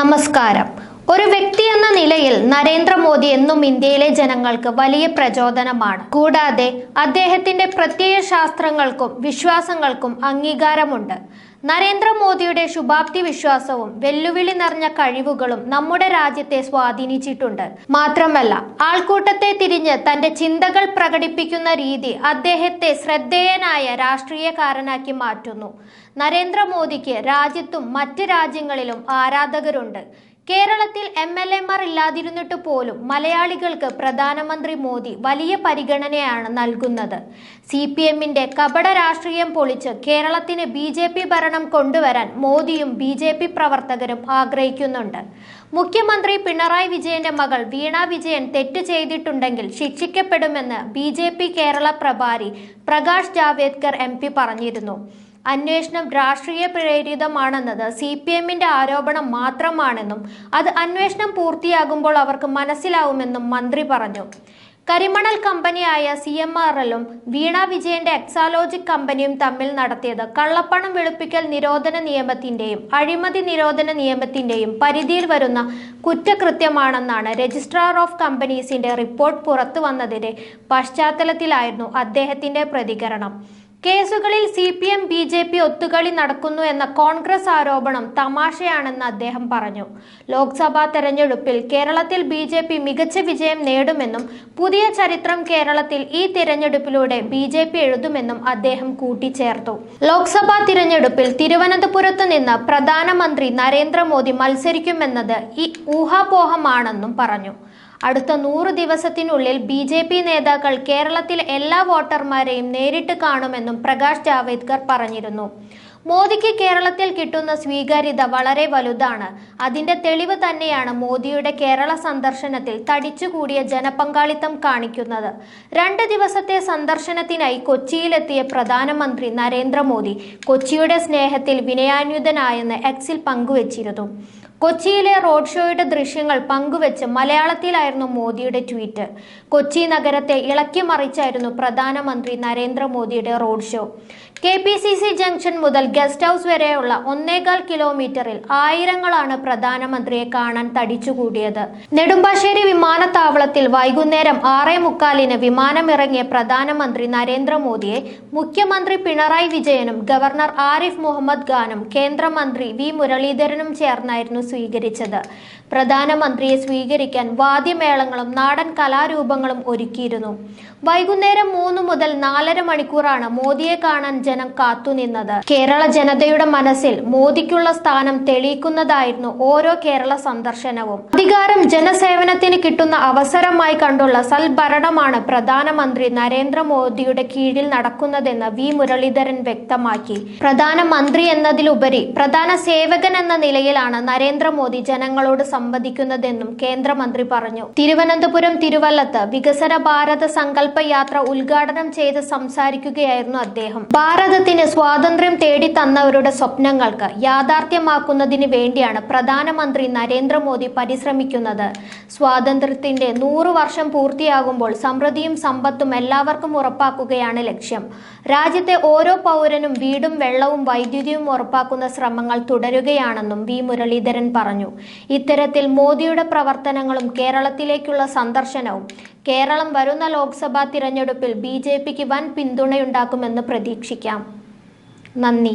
നമസ്കാരം. ഒരു വ്യക്തി എന്ന നിലയിൽ നരേന്ദ്രമോദി എന്നും ഇന്ത്യയിലെ ജനങ്ങൾക്ക് വലിയ പ്രചോദനമാണ്. കൂടാതെ അദ്ദേഹത്തിന്റെ പ്രത്യയ ശാസ്ത്രങ്ങൾക്കും വിശ്വാസങ്ങൾക്കും അംഗീകാരമുണ്ട്. നരേന്ദ്രമോദിയുടെ ശുഭാപ്തി വിശ്വാസവും വെല്ലുവിളി നിറഞ്ഞ കഴിവുകളും നമ്മുടെ രാജ്യത്തെ സ്വാധീനിച്ചിട്ടുണ്ട്. മാത്രമല്ല ആൾക്കൂട്ടത്തെ തിരിഞ്ഞ് തന്റെ ചിന്തകൾ പ്രകടിപ്പിക്കുന്ന രീതി അദ്ദേഹത്തെ ശ്രദ്ധേയനായ രാഷ്ട്രീയക്കാരനാക്കി മാറ്റുന്നു. നരേന്ദ്രമോദിക്ക് രാജ്യത്തും മറ്റ് രാജ്യങ്ങളിലും ആരാധകരുണ്ട്. കേരളത്തിൽ എം എൽ എമാർ ഇല്ലാതിരുന്നിട്ട് പോലും മലയാളികൾക്ക് പ്രധാനമന്ത്രി മോദി വലിയ പരിഗണനയാണ് നൽകുന്നത്. സി പി എമ്മിന്റെ കപട രാഷ്ട്രീയം പൊളിച്ച് കേരളത്തിന് ബി ജെ പി ഭരണം കൊണ്ടുവരാൻ മോദിയും ബി ജെ പി പ്രവർത്തകരും ആഗ്രഹിക്കുന്നുണ്ട്. മുഖ്യമന്ത്രി പിണറായി വിജയന്റെ മകൾ വീണ വിജയൻ തെറ്റ് ചെയ്തിട്ടുണ്ടെങ്കിൽ ശിക്ഷിക്കപ്പെടുമെന്ന് ബി കേരള പ്രഭാരി പ്രകാശ് ജാവേദ്കർ എം പറഞ്ഞിരുന്നു. അന്വേഷണം രാഷ്ട്രീയ പ്രേരിതമാണെന്നത് സി പി എമ്മിന്റെ ആരോപണം മാത്രമാണെന്നും അത് അന്വേഷണം പൂർത്തിയാകുമ്പോൾ അവർക്ക് മനസ്സിലാവുമെന്നും മന്ത്രി പറഞ്ഞു. കരിമണൽ കമ്പനിയായ സി എം ആർ എല്ലും വീണ വിജയന്റെ എക്സാലോജിക് കമ്പനിയും തമ്മിൽ നടത്തിയത് കള്ളപ്പണം വെളുപ്പിക്കൽ നിരോധന നിയമത്തിന്റെയും അഴിമതി നിരോധന നിയമത്തിന്റെയും പരിധിയിൽ വരുന്ന കുറ്റകൃത്യമാണെന്നാണ് രജിസ്ട്രാർ ഓഫ് കമ്പനീസിന്റെ റിപ്പോർട്ട് പുറത്തു വന്നതിന്റെ പശ്ചാത്തലത്തിലായിരുന്നു അദ്ദേഹത്തിന്റെ പ്രതികരണം. കേസുകളിൽ C P M B J P ഒത്തുകളി നടക്കുന്നു എന്ന കോൺഗ്രസ് ആരോപണം തമാശയാണെന്ന് അദ്ദേഹം പറഞ്ഞു. ലോക്സഭാ തെരഞ്ഞെടുപ്പിൽ കേരളത്തിൽ ബി ജെ പി മികച്ച വിജയം നേടുമെന്നും പുതിയ ചരിത്രം കേരളത്തിൽ ഈ തിരഞ്ഞെടുപ്പിലൂടെ ബി ജെ പി എഴുതുമെന്നും അദ്ദേഹം കൂട്ടിച്ചേർത്തു. ലോക്സഭാ തിരഞ്ഞെടുപ്പിൽ തിരുവനന്തപുരത്ത് നിന്ന് പ്രധാനമന്ത്രി നരേന്ദ്രമോദി മത്സരിക്കുമെന്നത് ഈ ഊഹാപോഹമാണെന്നും പറഞ്ഞു. അടുത്ത നൂറ് ദിവസത്തിനുള്ളിൽ ബി ജെ പി നേതാക്കൾ കേരളത്തിലെ എല്ലാ വോട്ടർമാരെയും നേരിട്ട് കാണുമെന്നും പ്രകാശ് ജാവേദ്കർ പറഞ്ഞിരുന്നു. മോദിക്ക് കേരളത്തിൽ കിട്ടുന്ന സ്വീകാര്യത വളരെ വലുതാണ്. അതിന്റെ തെളിവ് തന്നെയാണ് മോദിയുടെ കേരള സന്ദർശനത്തിൽ തടിച്ചുകൂടിയ ജനപങ്കാളിത്തം കാണിക്കുന്നത്. രണ്ട് ദിവസത്തെ സന്ദർശനത്തിനായി കൊച്ചിയിലെത്തിയ പ്രധാനമന്ത്രി നരേന്ദ്രമോദി കൊച്ചിയുടെ സ്നേഹത്തിൽ വിനയാന്യുതനായെന്ന് എക്സിൽ പങ്കുവച്ചിരുന്നു. കൊച്ചിയിലെ റോഡ് ഷോയുടെ ദൃശ്യങ്ങൾ പങ്കുവച്ച് മലയാളത്തിലായിരുന്നു മോദിയുടെ ട്വീറ്റ്. കൊച്ചി നഗരത്തെ ഇളക്കി മറിച്ചായിരുന്നു പ്രധാനമന്ത്രി നരേന്ദ്രമോദിയുടെ road show. K P C C junction മുതൽ ഗസ്റ്റ് ഹൗസ് വരെയുള്ള ഒന്നേകാൽ കിലോമീറ്ററിൽ ആയിരങ്ങളാണ് പ്രധാനമന്ത്രിയെ കാണാൻ തടിച്ചുകൂടിയത്. നെടുമ്പാശ്ശേരി വിമാനത്താവളത്തിൽ വൈകുന്നേരം ആറേ മുക്കാലിന് വിമാനമിറങ്ങിയ പ്രധാനമന്ത്രി നരേന്ദ്രമോദിയെ മുഖ്യമന്ത്രി പിണറായി വിജയനും ഗവർണർ ആരിഫ് മുഹമ്മദ് ഖാനും കേന്ദ്രമന്ത്രി വി മുരളീധരനും ചേർന്നായിരുന്നു സ്വീകരിച്ചത്. പ്രധാനമന്ത്രിയെ സ്വീകരിക്കാൻ വാദ്യമേളങ്ങളും നാടൻ കലാരൂപങ്ങളും ഒരുക്കിയിരുന്നു. വൈകുന്നേരം മൂന്ന് മുതൽ നാലര മണിക്കൂറാണ് മോദിയെ കാണാൻ ജനം കാത്തുനിന്നത് കേരള ജനതയുടെ മനസ്സിൽ മോദിക്കുള്ള സ്ഥാനം തെളിയിക്കുന്നതായിരുന്നു ഓരോ കേരള സന്ദർശനവും. അധികാരം ജനസേവനത്തിന് കിട്ടുന്ന അവസരമായി കണ്ടുള്ള സൽഭരണമാണ് പ്രധാനമന്ത്രി നരേന്ദ്രമോദിയുടെ കീഴിൽ നടക്കുന്നതെന്ന് വി. മുരളീധരൻ വ്യക്തമാക്കി. പ്രധാനമന്ത്രി എന്നതിലുപരി പ്രധാന സേവകൻ എന്ന നിലയിലാണ് നരേന്ദ്രമോദി ജനങ്ങളോട് സംവദിക്കുന്നതെന്നും കേന്ദ്രമന്ത്രി പറഞ്ഞു. തിരുവനന്തപുരം തിരുവല്ലത്ത് വികസന ഭാരത സങ്കല്പ യാത്ര ഉദ്ഘാടനം ചെയ്ത് സംസാരിക്കുകയായിരുന്നു അദ്ദേഹം. ഭാരതത്തിന് സ്വാതന്ത്ര്യം തേടി തന്നവരുടെ സ്വപ്നങ്ങൾക്ക് യാഥാർത്ഥ്യമാക്കുന്നതിന് വേണ്ടിയാണ് പ്രധാനമന്ത്രി നരേന്ദ്രമോദി പരിശ്രമിക്കുന്നത്. സ്വാതന്ത്ര്യത്തിന്റെ നൂറ് വർഷം പൂർത്തിയാകുമ്പോൾ സമൃദ്ധിയും സമ്പത്തും എല്ലാവർക്കും ഉറപ്പാക്കുകയാണ് ലക്ഷ്യം. രാജ്യത്തെ ഓരോ പൗരനും വീടും വെള്ളവും വൈദ്യുതിയും ഉറപ്പാക്കുന്ന ശ്രമങ്ങൾ തുടരുകയാണെന്നും വി. മുരളീധരൻ പറഞ്ഞു. ഇത്തരത്തിൽ മോദിയുടെ പ്രവർത്തനങ്ങളും കേരളത്തിലേക്കുള്ള സന്ദർശനവും കേരളം വരുന്ന ലോക്സഭാ തിരഞ്ഞെടുപ്പിൽ ബി ജെ പിക്ക് വൻ പിന്തുണയുണ്ടാക്കുമെന്ന് പ്രതീക്ഷിക്കാം. നന്ദി.